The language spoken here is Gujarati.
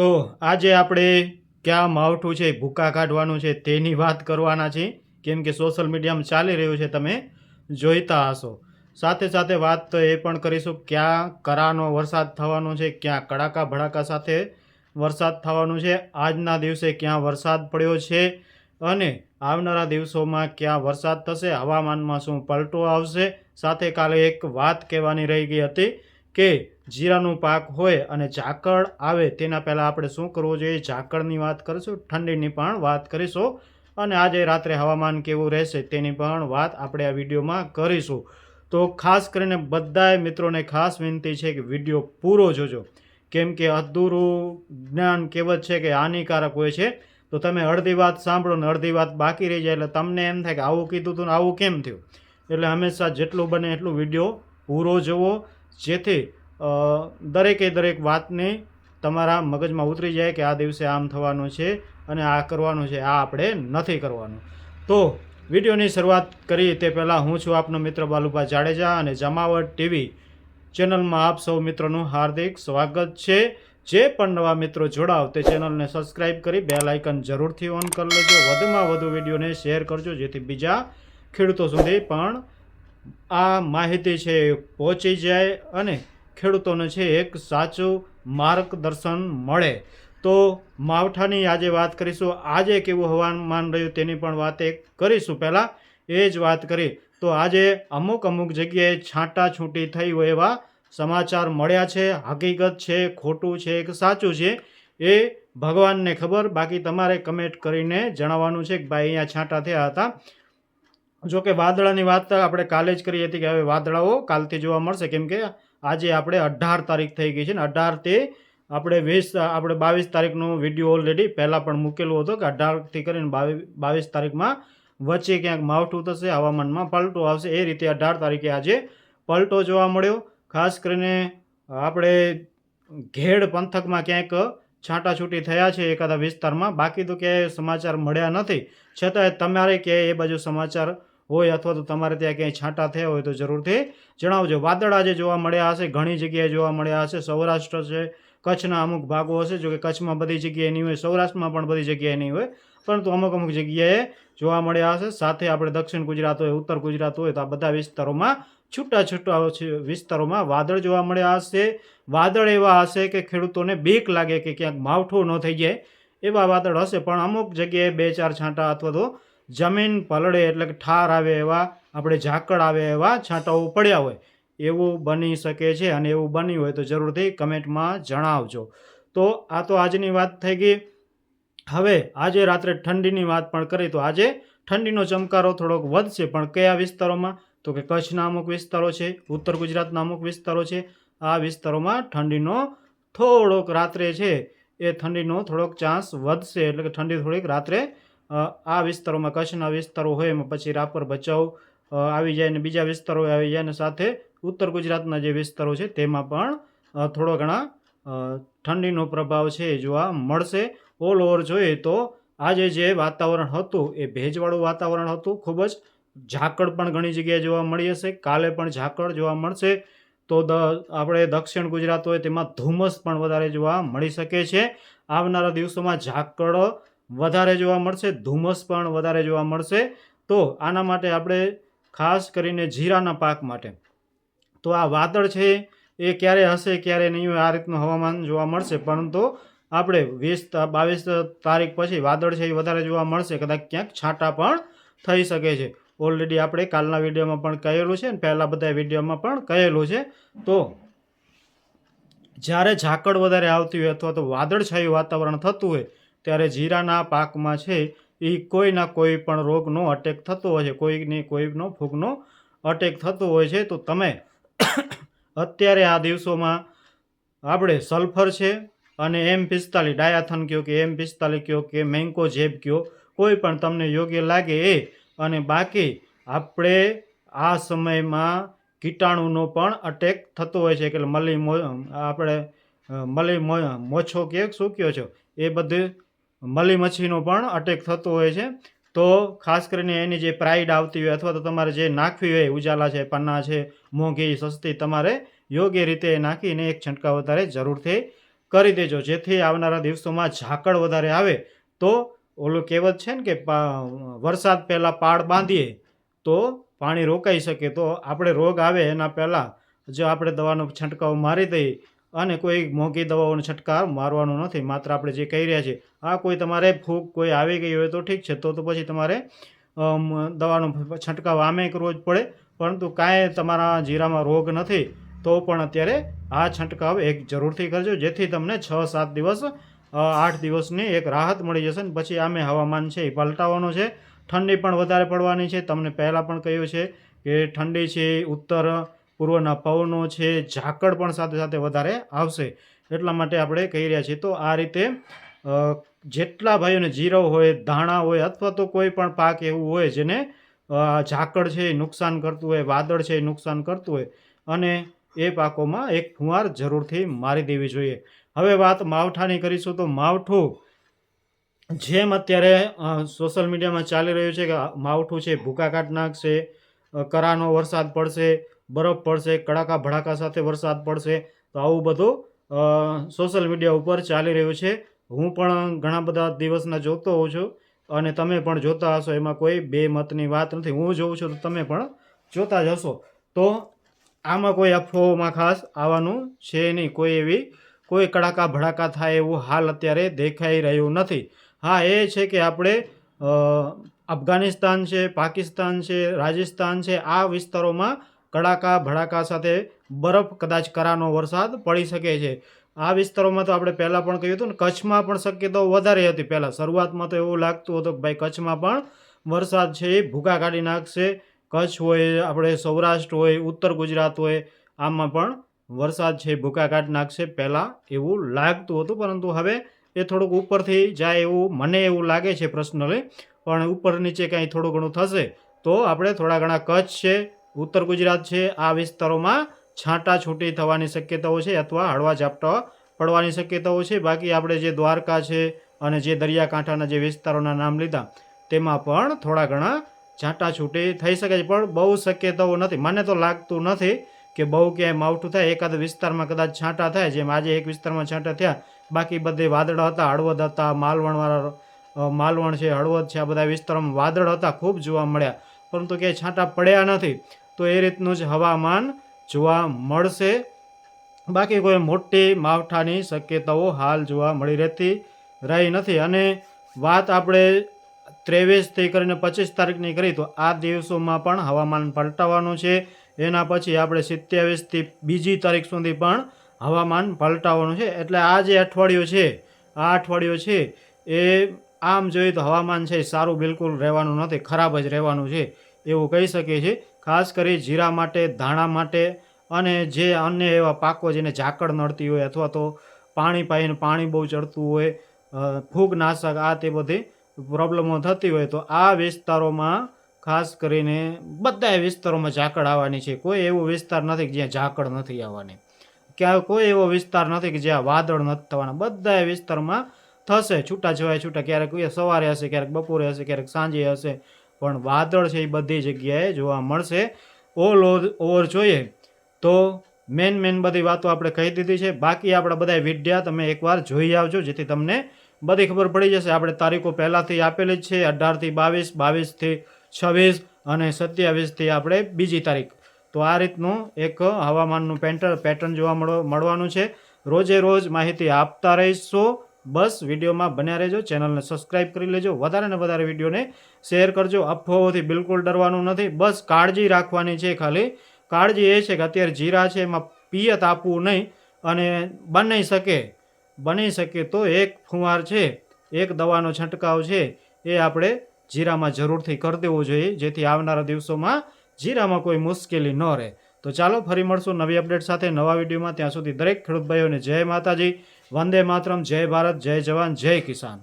તો આજે આપણે ક્યાં માવઠું છે, ભૂકા કાઢવાનું છે તેની વાત કરવાના છે કેમ કે સોશિયલ મીડિયામાં ચાલી રહ્યું છે, તમે જોઈતા હશો. સાથે સાથે વાત એ પણ કરીશું, ક્યાં કરાનો વરસાદ થવાનો છે, ક્યાં કડાકા ભડાકા સાથે વરસાદ થવાનો છે, આજના દિવસે ક્યાં વરસાદ પડ્યો છે અને આવનારા દિવસોમાં ક્યાં વરસાદ થશે, હવામાનમાં શું પલટો આવશે. સાથે કાલે એક વાત કહેવાની રહી ગઈ હતી કે જીરાનું પાક હોય અને ઝાકળ આવે તેના પહેલાં આપણે શું કરવું જોઈએ? ઝાકળની વાત કરીશું, ઠંડીની પણ વાત કરીશું અને આજે રાત્રે હવામાન કેવું રહેશે તેની પણ વાત આપણે આ વિડીયોમાં કરીશું. તો ખાસ કરીને બધાએ મિત્રોને ખાસ વિનંતી છે કે વીડિયો પૂરો જોજો. કેમ કે અધૂરું જ્ઞાન કહેવત છે કે હાનિકારક હોય છે. તો તમે અડધી વાત સાંભળો ને અડધી વાત બાકી રહી જાય એટલે તમને એમ થાય કે આવું કીધું હતું ને આવું કેમ થયું? એટલે હંમેશા જેટલું બને એટલું વીડિયો પૂરો જોવો. જેથી દરેકે દરેક વાતને તમારા મગજમાં ઉતરી જાય કે આ દિવસે આમ થવાનું છે અને આ કરવાનું છે, આ આપણે નથી કરવાનું. તો વિડીયોની શરૂઆત કરી તે પહેલાં હું છું આપનો મિત્ર બાલુભા જાડેજા અને જમાવટ ટીવી ચેનલમાં આપ સૌ મિત્રોનું હાર્દિક સ્વાગત છે. જે પણ નવા મિત્રો જોડાવ તે ચેનલને સબસ્ક્રાઇબ કરી બેલ આઇકન જરૂરથી ઓન કરી લેજો. વધુમાં વધુ વિડીયોને શેર કરજો, જેથી બીજા ખેડૂતો સુધી પણ આ માહિતી છે પહોંચી જાય અને ખેડૂતોને છે એક સાચું માર્ગદર્શન મળે. તો માવઠાની આજે વાત કરીશું. આજે કેવું હવામાન રહ્યું તેની પણ વાત એક કરીશું. પહેલાં એ જ વાત કરી. તો આજે અમુક અમુક જગ્યાએ છાંટાછૂંટી થઈ હોય એવા સમાચાર મળ્યા છે. હકીકત છે, ખોટું છે કે સાચું છે. એ ભગવાનને ખબર. બાકી તમારે કમેન્ટ કરીને જણાવવાનું છે કે ભાઈ અહીંયા છાંટા થયા હતા. જો કે વાદળાની વાત આપણે કાલે જ કરી હતી કે હવે વાદળાઓ કાલથી જોવા મળશે. કેમ કે આજે આપણે અઢાર તારીખ થઈ ગઈ છે ને અઢાર આપણે વીસ, આપણે બાવીસ તારીખનો વીડિયો ઓલરેડી પહેલાં પણ મૂકેલો હતો કે અઢારથી કરીને બાવીસ તારીખમાં વચ્ચે ક્યાંક માવઠું થશે, હવામાનમાં પલટો આવશે. એ રીતે અઢાર તારીખે આજે પલટો જોવા મળ્યો. ખાસ કરીને આપણે ઘેડ પંથકમાં ક્યાંક છાંટાછૂટી થયા છે એકાદા વિસ્તારમાં. બાકી તો ક્યાંય સમાચાર મળ્યા નથી. છતાંય તમારે ક્યાંય એ બાજુ સમાચાર હોય અથવા તો તમારે ત્યાં ક્યાંય છાંટા થયા હોય તો જરૂરથી જણાવજો. વાદળ આજે જોવા મળ્યા હશે, ઘણી જગ્યાએ જોવા મળ્યા હશે. સૌરાષ્ટ્ર છે, કચ્છના અમુક ભાગો હશે જો કે કચ્છમાં બધી જગ્યાએ નહીં હોય, સૌરાષ્ટ્રમાં પણ બધી જગ્યાએ નહીં હોય, પરંતુ અમુક અમુક જગ્યાએ જોવા મળ્યા હશે. સાથે આપણે દક્ષિણ ગુજરાત હોય, ઉત્તર ગુજરાત હોય, તો આ બધા વિસ્તારોમાં છૂટા છૂટા વિસ્તારોમાં વાદળ જોવા મળ્યા હશે. વાદળ એવા હશે કે ખેડૂતોને બીક લાગે કે ક્યાંક માવઠું ન થઈ જાય એવા વાદળ હશે. પણ અમુક જગ્યાએ બે ચાર છાંટા અથવા તો જમીન પલળે એટલે કે ઠાર આવે એવા, આપણે ઝાકળ આવે એવા છાંટાઓ પડ્યા હોય. એવું બની શકે છે અને એવું બન્યું હોય તો જરૂરથી કમેન્ટમાં જણાવજો. તો આ તો આજની વાત થઈ ગઈ. હવે આજે રાત્રે ઠંડીની વાત પણ કરી, તો આજે ઠંડીનો ચમકારો થોડોક વધશે. પણ કયા વિસ્તારોમાં? તો કે કચ્છના અમુક વિસ્તારો છે, ઉત્તર ગુજરાતના અમુક વિસ્તારો છે. આ વિસ્તારોમાં ઠંડીનો થોડોક રાત્રે છે, એ ઠંડીનો થોડોક ચાન્સ વધશે. એટલે કે ઠંડી થોડીક રાત્રે આ વિસ્તારોમાં કચ્છના વિસ્તારો હોય એમાં પછી રાપર, ભચાઉ આવી જાય ને બીજા વિસ્તારો આવી જાય ને સાથે ઉત્તર ગુજરાતના જે વિસ્તારો છે તેમાં પણ થોડો ઘણા ઠંડીનો પ્રભાવ છે એ જોવા મળશે. ઓલ ઓવર જોઈએ તો આજે જે વાતાવરણ હતું એ ભેજવાળું વાતાવરણ હતું. ખૂબ જ ઝાકળ પણ ઘણી જગ્યાએ જોવા મળી હશે. કાલે પણ ઝાકળ જોવા મળશે. તો દ, આપણે દક્ષિણ ગુજરાત હોય તેમાં ધુમ્મસ પણ વધારે જોવા મળી શકે છે. આવનારા દિવસોમાં ઝાકળ વધારે જોવા મળશે, ધુમ્મસ પણ વધારે જોવા મળશે. તો આના માટે આપણે ખાસ કરીને જીરાના પાક માટે. તો આ વાદળ છે, એ ક્યારે હશે, ક્યારે નહીં આ રીતનું હવામાન જોવા મળશે. પરંતુ આપણે વીસ બાવીસ તારીખ પછી વાદળ છે, એ વધારે જોવા મળશે. કદાચ ક્યાંક છાંટા પણ થઈ શકે છે. ઓલરેડી આપણે કાલના વિડીયોમાં પણ કહેલું છે અને પહેલાં બધા વિડીયોમાં પણ કહેલું છે. તો જ્યારે ઝાકળ વધારે આવતી હોય અથવા તો વાદળછાયું વાતાવરણ થતું હોય ત્યારે જીરાના પાકમાં છે એ કોઈના કોઈ પણ રોગનો અટેક થતો હોય છે, કોઈની કોઈનો ફૂગનો અટેક થતો હોય છે, તો તમે અત્યારે આ દિવસોમાં આપણે સલ્ફર છે અને એમ પિસ્તાલીસ, ડાયાથન કયો કે એમ પિસ્તાલીસ કયો કે મેન્કો જેબ કયો, કોઈ પણ તમને યોગ્ય લાગે એ, અને બાકી આપણે આ સમયમાં કીટાણુનો પણ અટેક થતો હોય છે કે મલી આપણે મલી મોછો કે શું કયો છો, એ બધું મલી મચ્છીનો પણ અટેક થતો હોય છે. તો ખાસ કરીને એની જે પ્રાઇડ આવતી હોય અથવા તો તમારે જે નાખવી હોય, ઉજાલા છે, પન્ના છે મોંઘી સસ્તી, તમારે યોગ્ય રીતે નાખીને એક છંટકાવ વધારે જરૂરથી કરી દેજો. જેથી આવનારા દિવસોમાં ઝાકળ વધારે આવે તો ઓલું કહેવત છે ને કે વરસાદ પહેલાં પાળ બાંધીએ તો પાણી રોકાઈ શકે. તો આપણે રોગ આવે એના પહેલાં જો આપણે દવાનો છંટકાવ મારી દઈએ. અને કોઈ મોંઘી દવાઓનો છંટકાવ મારવાનો નથી. માત્ર આપણે જે કહી રહ્યા છીએ, આ કોઈ તમારે ફૂગ કોઈ આવી ગઈ હોય તો ઠીક છે, તો તો પછી તમારે દવાનો છંટકાવ આમે કરવો જ પડે. પરંતુ કાંઈ તમારા જીરામાં રોગ નથી, તો પણ અત્યારે આ છંટકાવ એક જરૂરથી કરજો, જેથી તમને છ, સાત દિવસ આઠ દિવસની એક રાહત મળી જશે ને પછી આમે હવામાન છે એ પલટાવાનું છે. ઠંડી પણ વધારે પડવાની છે. તમને પહેલાં પણ કહ્યું છે કે ઠંડી છે, ઉત્તર પૂર્વના પવનો છે, ઝાકળ પણ સાથે સાથે વધારે આવશે એટલા માટે આપણે કહી રહ્યા છીએ. તો આ રીતે જેટલા ભાઈઓને જીરો હોય, ધાણા હોય અથવા તો કોઈ પણ પાક એવું હોય જેને ઝાકળ છે એ નુકસાન કરતું હોય, વાદળ છે એ નુકસાન કરતું હોય અને એ પાકોમાં એક ફુવાર જરૂરથી મારી દેવી જોઈએ. હવે વાત માવઠાની કરીશું તો માવઠું જેમ અત્યારે સોશિયલ મીડિયામાં ચાલી રહ્યું છે કે માવઠું છે, ભૂકા કાઢ નાખશે કરાનો વરસાદ પડશે બરફ પડશે, કડાકા ભડાકા સાથે વરસાદ પડશે, તો આવું બધું સોશિયલ મીડિયા ઉપર ચાલી રહ્યું છે. હું પણ ઘણા બધા દિવસના જોતો હોઉં છું અને તમે પણ જોતા હશો, એમાં કોઈ બે મતની વાત નથી. હું જોઉં છું તો તમે પણ જોતા જ હશો. તો આમાં કોઈ અફવાઓમાં ખાસ આવવાનું છે નહીં. કોઈ એવી, કોઈ કડાકા ભડાકા થાય એવું હાલ અત્યારે દેખાઈ રહ્યું નથી. હા, એ છે કે આપણે અફઘાનિસ્તાન છે, પાકિસ્તાન છે, રાજસ્થાન છે, આ વિસ્તારોમાં કડાકા, ભડાકા સાથે બરફ કદાચ કરાનો વરસાદ પડી શકે છે. આ વિસ્તારોમાં તો આપણે પહેલાં પણ કહ્યું હતું ને, કચ્છમાં પણ શક્યતાઓ વધારે હતી પહેલાં. શરૂઆતમાં તો એવું લાગતું હતું કે ભાઈ કચ્છમાં પણ વરસાદ છે એ ભૂકા કાઢી નાખશે. કચ્છ હોય, આપણે સૌરાષ્ટ્ર હોય, ઉત્તર ગુજરાત હોય, આમાં પણ વરસાદ છે ભૂકા કાઢી નાખશે પહેલાં એવું લાગતું હતું. પરંતુ હવે એ થોડુંક ઉપરથી જાય એવું મને એવું લાગે છે પર્સનલી પણ ઉપર નીચે કાંઈ થોડું ઘણું થશે તો આપણે થોડા ઘણા કચ્છ છે ઉત્તર ગુજરાત છે. આ વિસ્તારોમાં છાંટા છૂટી થવાની શક્યતાઓ છે અથવા હળવા ઝાપટા પડવાની શક્યતાઓ છે. બાકી આપણે જે દ્વારકા છે અને જે દરિયાકાંઠાના જે વિસ્તારોના નામ લીધા, તેમાં પણ થોડા ઘણા છાંટા છૂટી થઈ શકે છે. પણ બહુ શક્યતાઓ નથી. મને તો લાગતું નથી કે બહુ ક્યાંય માવઠું થાય. એકાદ વિસ્તારમાં કદાચ છાંટા થાય. જેમ આજે એક વિસ્તારમાં છાંટા થયા. બાકી બધે વાદળ હતા. હળવદ હતા. માલવણવાળા માલવણ છે, હળવદ છે. આ બધા વિસ્તારોમાં વાદળ હતા. ખૂબ જોવા મળ્યા. પરંતુ ક્યાંય છાંટા પડ્યા નથી, તો એ રીતનું જ હવામાન જોવા મળશે. બાકી કોઈ મોટી માવઠાની શક્યતાઓ હાલ જોવા મળી રહેતી રહી નથી. અને વાત આપણે ત્રેવીસથી કરીને પચીસ તારીખની કરી, તો આ દિવસોમાં પણ હવામાન પલટાવાનું છે. એના પછી આપણે સિત્યાવીસથી બીજી તારીખ સુધી પણ હવામાન પલટાવાનું છે. એટલે આ જે અઠવાડિયું છે, આ અઠવાડિયું છે, એ આમ જોઈએ તો હવામાન છે સારું બિલકુલ રહેવાનું નથી, ખરાબ જ રહેવાનું છે, એવું કહી શકીએ છીએ ખાસ કરી જીરા માટે, ધાણા માટે અને જે અન્ય એવા પાકો જેને ઝાકળ નડતી હોય અથવા તો પાણી પાઈને પાણી બહુ ચડતું હોય ફૂગનાશક, આ તે બધી પ્રોબ્લેમો થતી હોય તો આ વિસ્તારોમાં ખાસ કરીને બધા વિસ્તારોમાં ઝાકળ આવવાની છે. કોઈ એવો વિસ્તાર નથી જ્યાં ઝાકળ નથી આવવાની. ક્યાં કોઈ એવો વિસ્તાર નથી કે જ્યાં વાદળ નથી થવાના. બધા વિસ્તારમાં થશે, છૂટા છવાય છૂટા. ક્યારેક સવારે હશે, ક્યારેક બપોરે હશે, ક્યારેક સાંજે હશે. પણ વાદળ છે એ બધી જગ્યાએ જોવા મળશે. ઓલ ઓવર જોઈએ તો મેન મેન બધી વાતો આપણે કહી દીધી છે. બાકી આપણા બધા વિડ્યા તમે એકવાર જોઈ આવજો, જેથી તમને બધી ખબર પડી જશે. આપણે તારીખો પહેલાંથી આપેલી જ છે, અઢારથી બાવીસ, બાવીસથી છવ્વીસ અને સત્યાવીસથી આપણે બીજી તારીખ. તો આ રીતનું એક હવામાનનું પેન્ટર, પેટર્ન જોવા મળવા, મળવાનું છે. રોજે રોજ માહિતી આપતા રહીશો. બસ વિડીયોમાં બન્યા રહેજો. ચેનલને સબસ્ક્રાઇબ કરી લેજો. વધારે ને વધારે વિડીયોને શેર કરજો. અફવાઓથી બિલકુલ ડરવાનું નથી. બસ કાળજી રાખવાની છે ખાલી. કાળજી એ છે કે અત્યારે જીરા છે, એમાં પિયત આપવું નહીં અને બની શકે. બની શકે તો એક ફુંવાર છે, એક દવાનો છંટકાવ છે, એ આપણે જીરામાં જરૂરથી કરી દેવો જોઈએ, જેથી આવનારા દિવસોમાં જીરામાં કોઈ મુશ્કેલી ન રહે. તો ચાલો ફરી મળશું નવી અપડેટ સાથે નવા વિડીયોમાં. ત્યાં સુધી દરેક ખેડૂત ભાઈઓને જય માતાજી. વંદે માતરમ જય ભારત જય જવાન જય કિસાન.